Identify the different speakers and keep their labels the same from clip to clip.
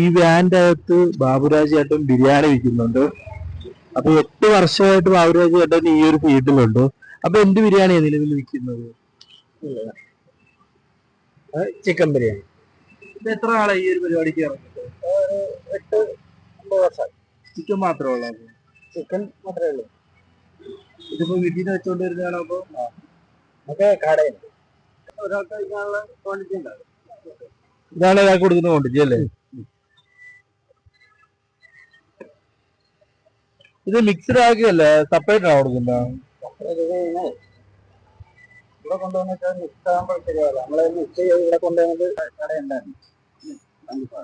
Speaker 1: ഈ വാന്റെ അകത്ത് ബാബുരാജ് ചേട്ടൻ ബിരിയാണി വിൽക്കുന്നുണ്ട്. അപ്പൊ എട്ട് വർഷമായിട്ട് ബാബുരാജ് ചേട്ടൻ ഈ ഒരു ഫീൽഡിലുണ്ട്. അപ്പൊ എന്ത് ബിരിയാണിയാണ് നിലവിൽ വിൽക്കുന്നത്?
Speaker 2: ചിക്കൻ ബിരിയാണി.
Speaker 1: ഇത് എത്ര നാളായി ഈ ഒരു പരിപാടിക്ക് ഇറങ്ങിയിട്ട്
Speaker 2: എട്ട് ഒമ്പത് വർഷം.
Speaker 1: ചിക്കൻ മാത്രമേ ഉള്ളൂ?
Speaker 2: ചിക്കൻ മാത്രമേ ഉള്ളൂ.
Speaker 1: ഇതിപ്പോ വീട്ടിൽ നിന്ന് വെച്ചോണ്ട് വരുന്നതാണോ അപ്പൊ
Speaker 2: നമുക്ക് കടയുണ്ട്. ഒരാൾക്ക് കഴിക്കാനുള്ള ക്വാണ്ടിറ്റി ഉണ്ടാവും.
Speaker 1: ഇതാണ് ഒരാൾക്ക് കൊടുക്കുന്ന ക്വാണ്ടിറ്റി അല്ലേ? ഇത് മിക്സ്ഡ് ആക്കിയല്ലേ? സെപ്പറേറ്റ് ആണ് കൊടുക്കുന്നത്
Speaker 2: ഇവിടെ കൊണ്ടുവന്നിട്ട് മിക്സ് ആകുമ്പോൾ ശരിയാവില്ല. നമ്മൾ മിക്സ് ചെയ്ത് ഇവിടെ കൊണ്ടുവന്നത് കടയുണ്ടായിരുന്നു അപ്പൊ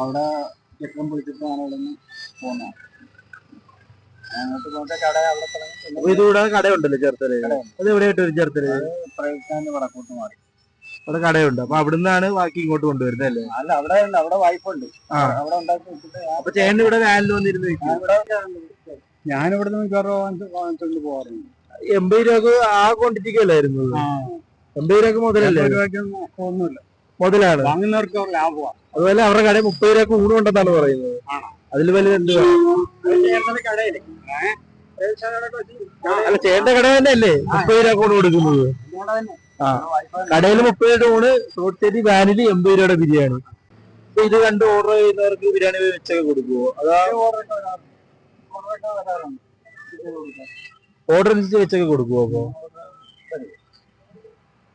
Speaker 2: അവിടെ ചിക്കൻ പൊളിച്ചിട്ടാണ് ഇവിടെ നിന്ന് പോകുന്നത് അങ്ങോട്ട് പോയിട്ട് കട അവിടെ തുടങ്ങി
Speaker 1: അപ്പൊ
Speaker 2: പിന്നെ
Speaker 1: ഇത് കൂടാതെ കടയുണ്ടല്ലോ ചേർത്തൽ? അത് എവിടെയായിട്ട് ചേർത്തൽ?
Speaker 2: പ്രൈവറ്റ് വടക്കോട്ട് മാറി.
Speaker 1: അവിടെ കടയുണ്ട്. അപ്പൊ അവിടുന്നാണ് ബാക്കി ഇങ്ങോട്ട് കൊണ്ടുവരുന്നത് അല്ലേ?
Speaker 2: അല്ല അവിടെ ഉണ്ട്. അവിടെ വായ്പുണ്ട്
Speaker 1: ആ.
Speaker 2: അവിടെ ഉണ്ടാക്കി വെച്ചിട്ട് ഞാൻ
Speaker 1: അപ്പൊ ചേട്ടൻ ഇവിടെ വാനിൽ വന്നിരുന്ന്
Speaker 2: നിന്ന് മിക്കവാറും വാങ്ങിച്ചുകൊണ്ട് പോകാറുണ്ട്
Speaker 1: എൺപത് രൂപക്ക് ആ ക്വാണ്ടിറ്റിക്ക് അല്ലായിരുന്നു എൺപത് രൂപക്ക് മുതലല്ലേ
Speaker 2: ഒന്നുമില്ല.
Speaker 1: മുതലാണ്.
Speaker 2: വാങ്ങുന്നവർക്ക് ലാഭമാണ്
Speaker 1: അതുപോലെ അവരുടെ കടയിൽ മുപ്പത് രൂപക്ക് കൊണ്ടെന്നാണ് പറയുന്നത്. അതിൽ വലുത് എന്ത്
Speaker 2: കടയിൽ.
Speaker 1: അല്ല ചേട്ടന്റെ കട തന്നെ അല്ലേ മുപ്പത് രൂപ ഊണ് കൊടുക്കുന്നത്. ആ. കടയിൽ മുപ്പത് രൂപ ഊണ് സൈറ്റ് വാനിൽ എൺപത് രൂപയുടെ ബിരിയാണി. അപ്പൊ ഇത് കണ്ട് ഓർഡർ ചെയ്യുന്നവർക്ക് ബിരിയാണി വെച്ചൊക്കെ കൊടുക്കുവോ? അതാ ഓർഡർ അനുസരിച്ച് വെച്ചൊക്കെ കൊടുക്കുവോ അപ്പൊ?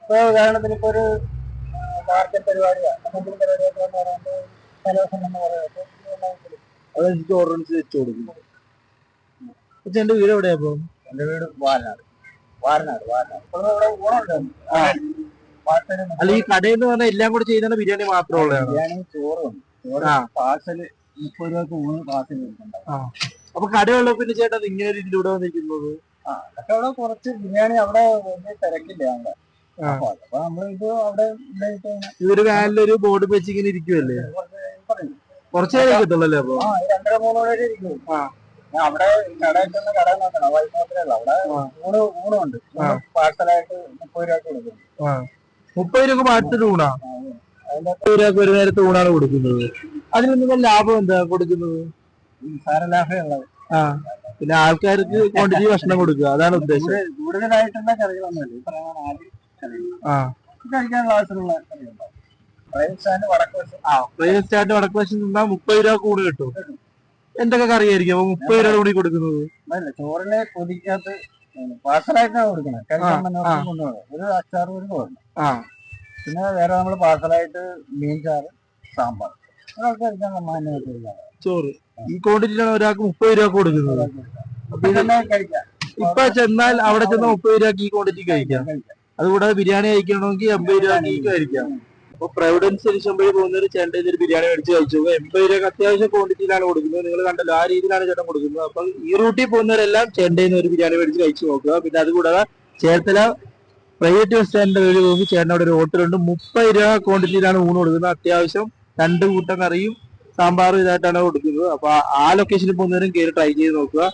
Speaker 2: ഇപ്പൊ ഉദാഹരണത്തിന് ഇപ്പൊ ഒരു എന്തെങ്കിലും പരിപാടിയൊക്കെ പറയുമ്പോൾ പറയുമ്പോൾ
Speaker 1: അതനുസരിച്ച് ഓർഡർ അനുസരിച്ച് വെച്ച് കൊടുക്കും. ചേട്ടന്റെ വീട് എവിടെയാ അപ്പം
Speaker 2: എന്റെ വീട് വാരനാട് വാരനാട് വാരനാട്. ഊണുണ്ട്
Speaker 1: അല്ല ഈ കടയിൽ നിന്ന് പറഞ്ഞാൽ എല്ലാം കൂടെ ചെയ്യുന്ന ബിരിയാണി മാത്രമുള്ളതാണ്
Speaker 2: ബിരിയാണി ചോറും. ചോറ്
Speaker 1: ആ.
Speaker 2: പാർസൽ മുപ്പത് രൂപക്ക് ഊണ് പാർസൽ കൊടുക്കുന്നുണ്ടാവും
Speaker 1: അപ്പൊ കടയുള്ള പിന്നെ ചേട്ടാ ഇങ്ങനെ ഒരു ഇതിലൂടെ വന്നിരിക്കുന്നത്?
Speaker 2: അതൊക്കെ അവിടെ കുറച്ച് ബിരിയാണി അവിടെ വലിയ തിരക്കില്ല അവിടെ. അപ്പൊ ഇത് അവിടെ
Speaker 1: ഇതൊരു വാനിലൊരു ബോർഡ് വെച്ച് ഇങ്ങനെ ഇരിക്കുവല്ലേ?
Speaker 2: കുറച്ച് പറയും.
Speaker 1: കുറച്ച് നേരം കിട്ടുള്ളല്ലേ അപ്പൊ?
Speaker 2: രണ്ടര മൂന്നോടെ ഇരിക്കും. അവിടെ കടയിൽ കട നോക്കണം. വൈഫ് മാത്രമേ ഉള്ളൂ. അവിടെ. ഊണ് ഊണുണ്ട്. പാർസലായിട്ട് മുപ്പത് രൂപ കൊടുക്കും.
Speaker 1: മുപ്പത് രൂപ പാർസൽ ഊണാ? മുപ്പത് രൂപ ഒരു നേരത്തെ ഊണാണ് കൊടുക്കുന്നത്. അതിൽ നിങ്ങൾ ലാഭം എന്താ കൊടുക്കുന്നത്? ആ. പിന്നെ ആൾക്കാർക്ക് ക്വാണ്ടിറ്റി ഭക്ഷണം കൊടുക്കുക. അതാണ് ഉദ്ദേശം.
Speaker 2: കൂടുതലായിട്ടുള്ള കറികളൊന്നുമല്ല. പ്രൈവറ്റ് സ്റ്റാൻഡ് വടക്ക് വശം.
Speaker 1: ആ പ്രൈവറ്റ് സ്റ്റാൻഡ് വടക്ക് വശം നിന്നാ മുപ്പത് രൂപ കൂടെ കിട്ടും. എന്തൊക്കെ കറിയായിരിക്കും? മുപ്പത് രൂപ കൂടി കൊടുക്കുന്നത്.
Speaker 2: ചോറിനെ കൊതിക്കാത്ത പാർസലായിട്ടാണ് കൊടുക്കുന്നത് കഴിക്കാൻ
Speaker 1: ആ,
Speaker 2: വന്നവർക്ക്
Speaker 1: ആ.
Speaker 2: കൊണ്ടുപോകും ഒരു അച്ചാർ ഒരു തോന്നുന്നു പിന്നെ വേറെ നമ്മൾ പാർസലായിട്ട് മീൻ ചാറ് സാമ്പാർ. ഒരാൾക്ക് കഴിക്കാൻ മാന്യമായിട്ട് കഴിക്കാം
Speaker 1: ചോറ്. ഈ ക്വാണ്ടിറ്റിയിലാണ് ഒരാൾക്ക് മുപ്പത് രൂപ കൊടുക്കുന്നത്. ഇപ്പൊ ചെന്നാൽ അവിടെ ചെന്ന മുപ്പത് രൂപക്ക് ഈ ക്വാണ്ടിറ്റി കഴിക്കാം. അതുകൂടാതെ ബിരിയാണി കഴിക്കണമെങ്കിൽ എൺപത് രൂപ കഴിക്കാം. അപ്പൊ പ്രൈവറ്റ് അനുസരിച്ച് പോകുന്നവർ ചേട്ടൻ ഒരു ബിരിയാണി മേടിച്ച് കഴിച്ചു. എൺപത് രൂപ അത്യാവശ്യം ക്വാണ്ടിറ്റിയിലാണ് കൊടുക്കുന്നത്. നിങ്ങൾ കണ്ടല്ലോ ആ രീതിയിലാണ് ചേട്ടൻ കൊടുക്കുന്നത്. അപ്പൊ ഈ റൂട്ടിൽ പോകുന്നവരെല്ലാം ചേട്ടന്റെ ഒരു ബിരിയാണി മേടിച്ച് കഴിച്ചു നോക്കുക. പിന്നെ അതുകൂടാതെ ചേർത്തല പ്രൈവറ്റ് ബസ് സ്റ്റാൻഡിന്റെ വഴി പോകുമ്പോൾ ചേട്ടൻ അവിടെ ഒരു ഹോട്ടലുണ്ട് മുപ്പത് രൂപ ക്വാണ്ടിറ്റിയിലാണ് ഊണ് കൊടുക്കുന്നത്. അത്യാവശ്യം രണ്ട് കൂട്ടം കറിയും സാമ്പാറും ഇതായിട്ടാണ് കൊടുക്കുന്നത്. അപ്പൊ ആ ലൊക്കേഷനിൽ പോകുന്നവരും കയറി ട്രൈ ചെയ്ത് നോക്കുക.